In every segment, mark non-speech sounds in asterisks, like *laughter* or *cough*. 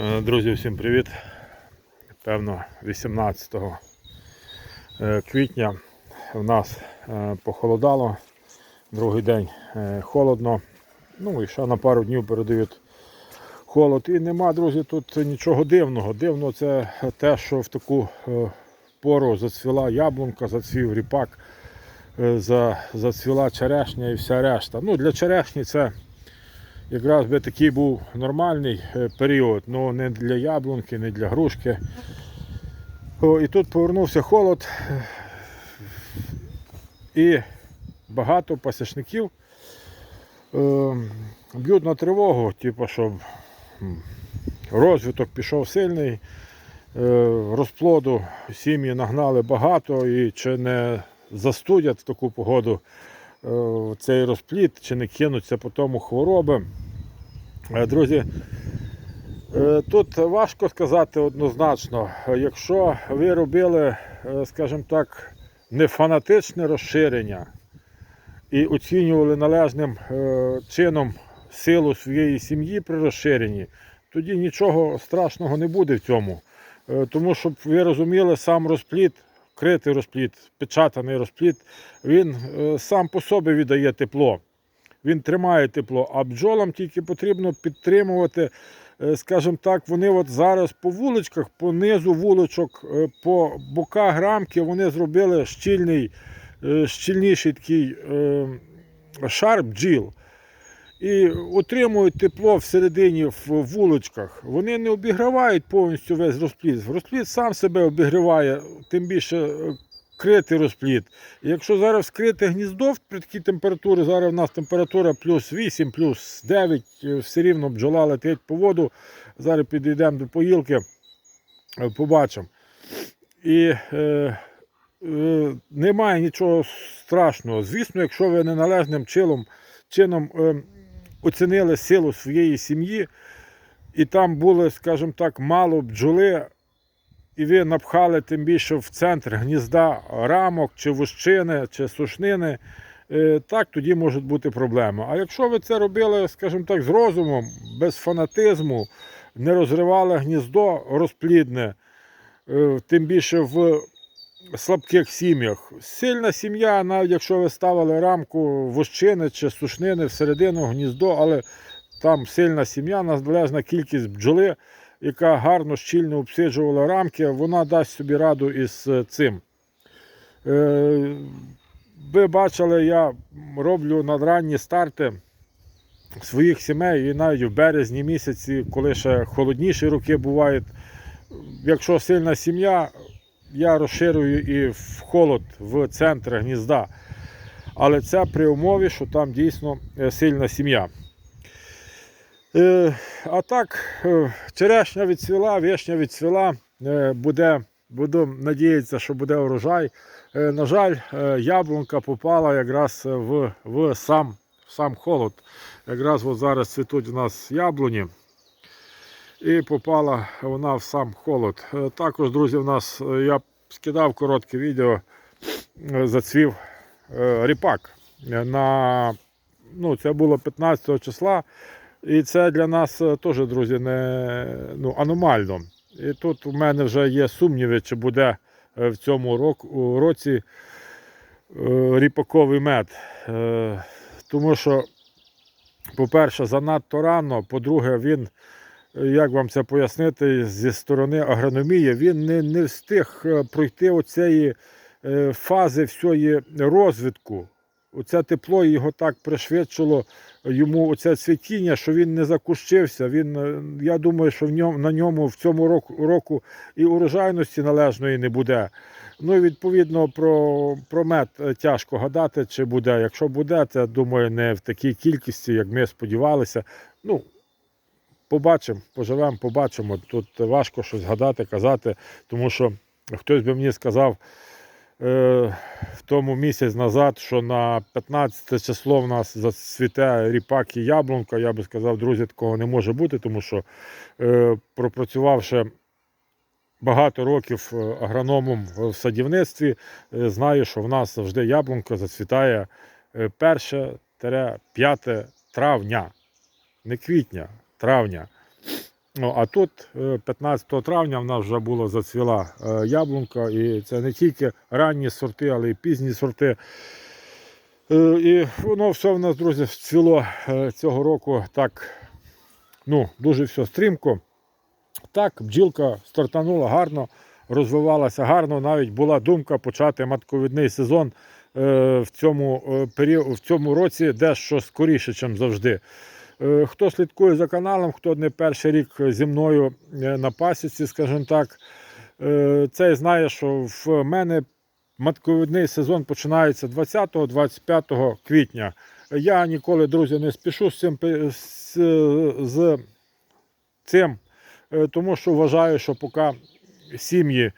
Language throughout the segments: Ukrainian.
Е, Друзі, всім привіт. Певно, 18 е, квітня в нас е, похолодало, другий день холодно. Ну і ще на пару днів передають холод. І нема, друзі, тут нічого дивного. Дивно це те, що в таку пору зацвіла яблунка, зацвів ріпак, зацвіла черешня і вся решта. Ну, для черешні це якраз би такий був нормальний е, період, але не для яблунки, не для грушки. О, і тут повернувся холод. І багато пасічників е, б'ють на тривогу, типу, щоб розвиток пішов сильний, е, розплоду сім'ї нагнали багато і чи не застудять в таку погоду цей розплід, чи не кинуться по тому хвороби. Е, Друзі, е, тут важко сказати однозначно, якщо ви робили, е, скажімо так, не фанатичне розширення і оцінювали належним е, чином силу своєї сім'ї при розширенні, тоді нічого страшного не буде в цьому. Е, Тому щоб ви розуміли, сам розплід, критий розплід, печатаний розплід, він е, сам по собі віддає тепло. Він тримає тепло, а бджолам тільки потрібно підтримувати, е, скажімо так, вони от зараз по вуличках, по низу вуличок, е, по боках рамки вони зробили щільний, щільніший такий шар бджіл. І отримують тепло всередині в вуличках. Вони не обігрівають повністю весь розплід. Розплід сам себе обігріває, тим більше е, критий розплід. Якщо зараз вскрити гніздо при такій температурі, зараз у нас температура плюс 8, плюс 9, е, все рівно бджола летить по воду. Зараз підійдемо до поїлки, е, побачимо. І е, е, немає нічого страшного. Звісно, якщо ви неналежним чином, чином е, оцінили силу своєї сім'ї, і там було, скажімо так, мало бджоли, і ви напхали тим більше в центр гнізда рамок, чи вущини, чи сушнини, е, так тоді можуть бути проблеми. А якщо ви це робили, скажімо так, з розумом, без фанатизму, не розривали гніздо розплідне, е, тим більше в слабких сім'ях. Сильна сім'я, навіть якщо ви ставили рамку вощини чи сушнини всередину гніздо, але там сильна сім'я, належна кількість бджоли, яка гарно щільно обсиджувала рамки, вона дасть собі раду із е, цим. Е, Ви бачили, я роблю надранні старти своїх сімей і навіть в березні місяці, коли ще холодніші роки бувають. Якщо сильна сім'я, я розширюю і в холод в центр гнізда. Але це при умові, що там дійсно е, сильна сім'я. Е, А так, е, черешня відцвіла, вишня відцвіла, буде, буду надіятися, що буде урожай. На жаль, яблунка попала якраз в, в, сам, в сам холод. Якраз от зараз цвітуть у нас яблуні. І попала вона в сам холод. Е, Також, друзі, в нас е, я скидав коротке відео, е, зацвів ріпак. На, ну, це було 15 числа. І це для нас теж, друзі, не ну, аномально. І тут у мене вже є сумніви, чи буде в цьому рок- році ріпаковий мед. Тому що, по-перше, занадто рано, по-друге, він, як вам це пояснити, зі сторони агрономії, він не, не встиг е, пройти оцієї е, фази всієї розвитку. Оце тепло його так пришвидшило йому оце цвітіння, що він не закущився. Він, е, я думаю, що в ньому, на ньому в цьому року, року і урожайності належної не буде. Ну і відповідно про, про мед тяжко гадати, чи буде. Якщо буде, то думаю, не в такій кількості, як ми сподівалися. Ну, побачимо, поживемо, побачимо. Тут важко щось гадати, казати, тому що хтось би мені сказав. е, В тому місяць назад, що на 15 число в нас зацвіте ріпак і яблунка, я би сказав, друзі, такого не може бути, тому що е, пропрацювавши багато років е, агрономом в садівництві, е, знаю, що в нас завжди яблунка зацвітає 1-5 травня, не квітня, травня. Ну, а тут е, 15 травня в нас вже була зацвіла е, яблунка, і це не тільки ранні сорти, але й пізні сорти. Е, І воно все в нас, друзі, цвіло е, цього року так, ну, дуже все стрімко. Так, бджілка стартанула гарно, розвивалася гарно. Навіть була думка почати матковідний сезон е, в цьому, е, в цьому році дещо скоріше, ніж завжди. Е, Хто слідкує за каналом, хто не перший рік зі мною е, на пасіці, скажімо так, е, цей знає, що в мене матковідний сезон починається 20-25 квітня. Я ніколи, друзі, не спішу з цим, з, з цим, тому що вважаю, що поки сім'ї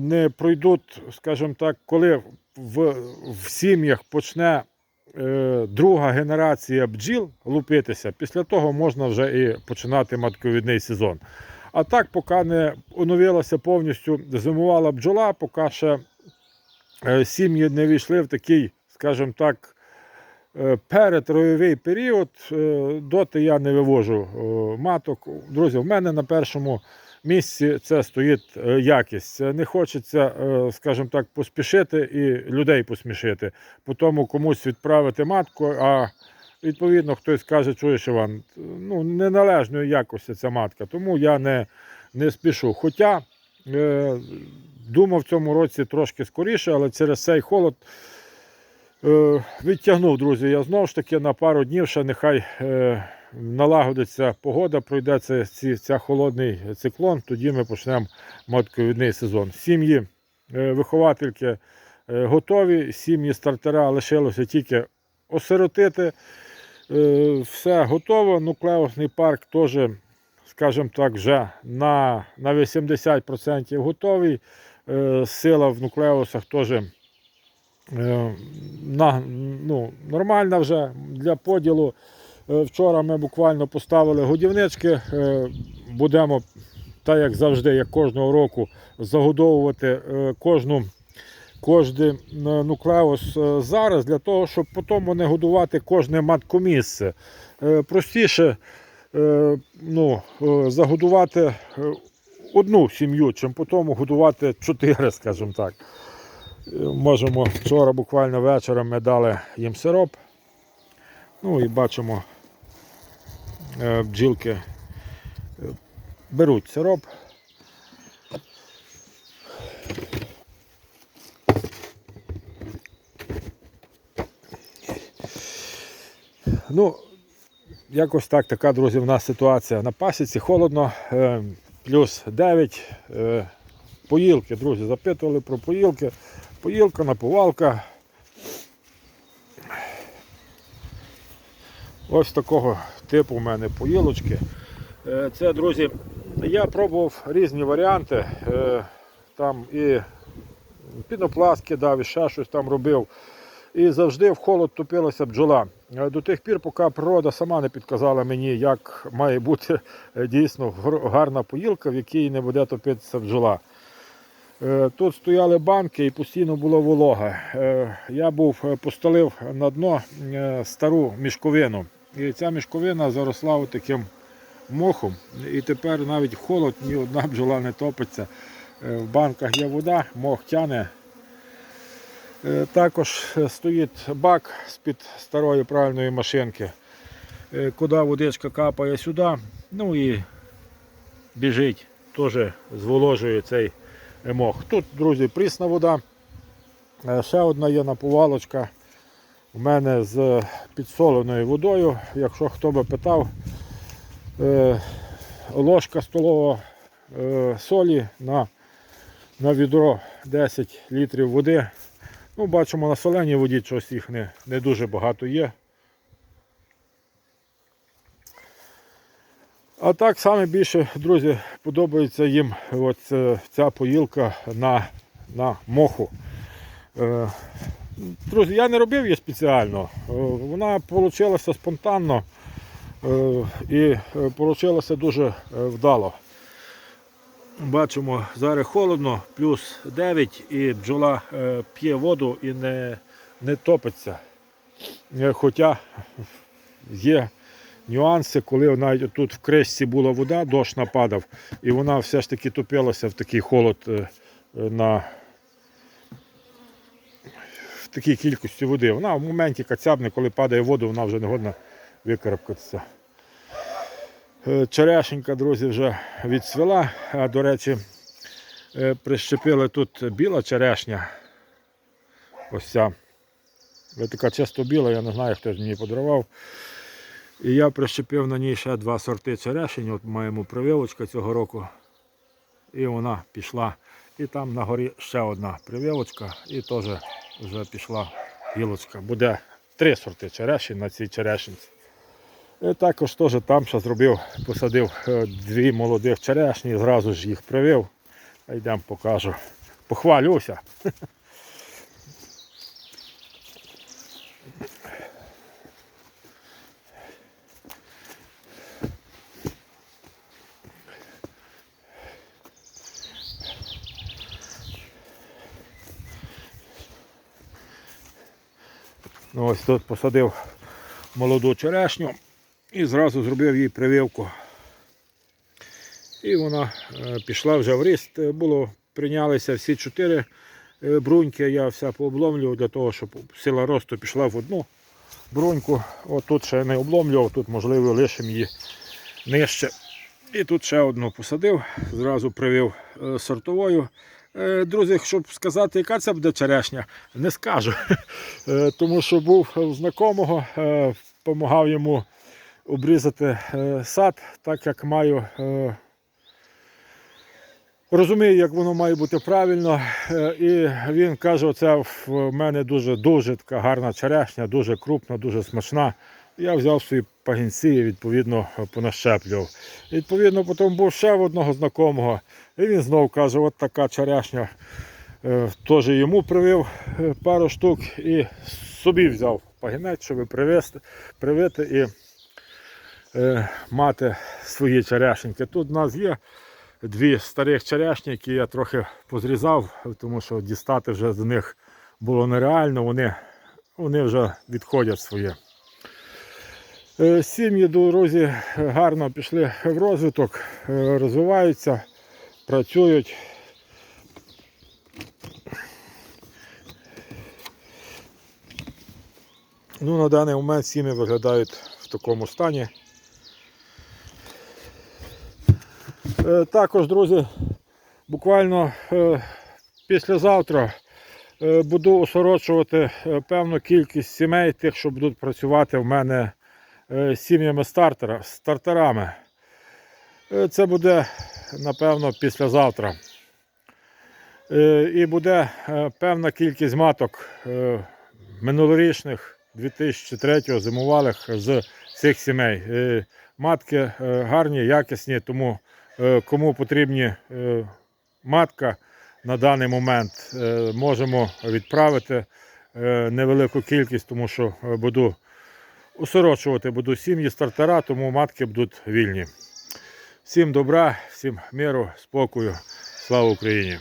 не пройдуть, скажімо так, коли в, в сім'ях почне друга генерація бджіл лупитися, після того можна вже і починати матковідний сезон. А так, поки не оновилася повністю зимувала бджола, поки ще е, сім'ї не війшли в такий, скажімо так, е, період, е, доти я не вивожу е, маток. Друзі, в мене на першому місці це стоїть е, якість. Не хочеться, е, скажімо так, поспішити і людей посмішити. По тому комусь відправити матку, а відповідно хтось каже, чуєш Іван, ну, неналежної якості ця матка, тому я не, не спішу. Хоча е, думав в цьому році трошки скоріше, але через цей холод е, відтягнув, друзі. Я знову ж таки на пару днів ще нехай е, налагодиться погода, пройде це, ця холодний циклон, тоді ми почнемо матковідний сезон. Сім'ї е, виховательки е, готові, сім'ї стартера лишилося тільки осиротити. Е, все готово. Нуклеусний парк теж, скажімо так, вже на, на 80% готовий. Сила в нуклеусах теж на, ну, нормальна вже для поділу. Е, Вчора ми буквально поставили годівнички. Е, Будемо, так як завжди, як кожного року, загодовувати е, кожну е, нуклеус зараз для того, щоб потім не годувати кожне маткомісце. Простіше ну, загодувати одну сім'ю, чим потім годувати чотири, скажімо так. Можемо вчора буквально вечором ми дали їм сироп. Ну і бачимо, бджілки е, беруть сироп. Ну, якось так, така, друзі, в нас ситуація на пасіці. Холодно, е, плюс 9. Е, поїлки, друзі, запитували про поїлки. Поїлка, напувалка. Ось такого типу у мене поїлочки. Е, Це, друзі, я пробував різні варіанти. Е, Там і пінопласт кидав, і ще щось там робив. І завжди в холод топилася бджола. Е, До тих пір, поки природа сама не підказала мені, як має бути дійсно гарна поїлка, в якій не буде топитися бджола. Тут стояли банки і постійно була волога. Я був постелив на дно стару мішковину. І ця мішковина заросла таким мохом. І тепер навіть холод ні одна бджола не топиться. Е, В банках є вода, мох тяне. Е, Також е, стоїть бак з-під старої пральної машинки, куди водичка капає сюди, ну і біжить, теж зволожує цей мох. Тут, друзі, прісна вода. Ще одна є напувалочка у мене з підсоленою водою. Якщо хто би питав, е, ложка столова е, солі на, на відро 10 літрів води. Ну, бачимо на соленій воді щось їх не, не дуже багато є. А так саме більше, друзі, подобається їм от, е, ця поїлка на, на моху. Друзі, я не робив її спеціально. Е, Вона вийшла спонтанно е, і вийшла дуже е, вдало. Бачимо, зараз холодно, плюс 9 і бджола п'є воду і не, не топиться. Хоча є нюанси, коли навіть тут в кришці була вода, дощ нападав, і вона все ж таки топилася в такий холод на такій кількості води. Вона в моменті кацябне, коли падає воду, вона вже не годна викарабкатися. Е, Черешенька, друзі, вже відцвіла. А до речі, е, прищепили тут біла черешня. Ось ця. Ось така чисто біла, я не знаю, хто ж мені подарував. І я прищепив на ній ще два сорти черешень. От маємо прививочка цього року. І вона пішла. І там на горі ще одна прививочка, і теж вже пішла гілочка. Буде три сорти черешень на цій черешенці. І також теж там ще зробив, посадив е, дві молодих черешні, зразу ж їх привив. А йдемо покажу. Похвалюся. *laughs* ось тут посадив молоду черешню і зразу зробив їй прививку. І вона е, пішла вже в ріст. Було, прийнялися всі чотири е, бруньки, я все пообломлював для того, щоб сила росту пішла в одну бруньку. От тут ще не обломлював, тут можливо лишимо її нижче. І тут ще одну посадив, зразу привив е, сортовою. Е, Друзі, щоб сказати, яка це буде черешня, не скажу. *laughs* Е, Тому що був у знайомого, допомагав йому обрізати е, сад, так як маю. е, Розумію, як воно має бути правильно. Е, І він каже, оце в мене дуже дуже така гарна черешня, дуже крупна, дуже смачна. Я взяв свої пагінці і відповідно понащеплював. Відповідно, потім був ще в одного знайомого. І він знову каже, от така черешня. Е, Теж йому привив е, пару штук і собі взяв пагінець, щоб привезти, привити і е, мати свої черешеньки. Тут у нас є дві старих черешні, які я трохи позрізав, тому що дістати вже з них було нереально, вони, вони вже відходять своє. Е, Сім'ї, друзі, гарно пішли в розвиток, е, розвиваються, працюють. Ну, на даний момент сім'ї виглядають в такому стані. Е, Також, друзі, буквально е, післязавтра е, буду осорочувати е, певну кількість сімей, тих, що будуть працювати в мене е, сім'ями стартера, стартерами. Е, Це буде, напевно, післязавтра. Е, І буде е, певна кількість маток е, минулорічних 2003-го зимувалих з цих сімей. Е, Матки е, гарні, якісні, тому е, кому потрібні е, матка на даний момент, е, можемо відправити е, невелику кількість, тому що е, буду усорочувати буду сім'ї стартера, тому матки будуть вільні. Всім добра, всім миру, спокою. Слава Україні!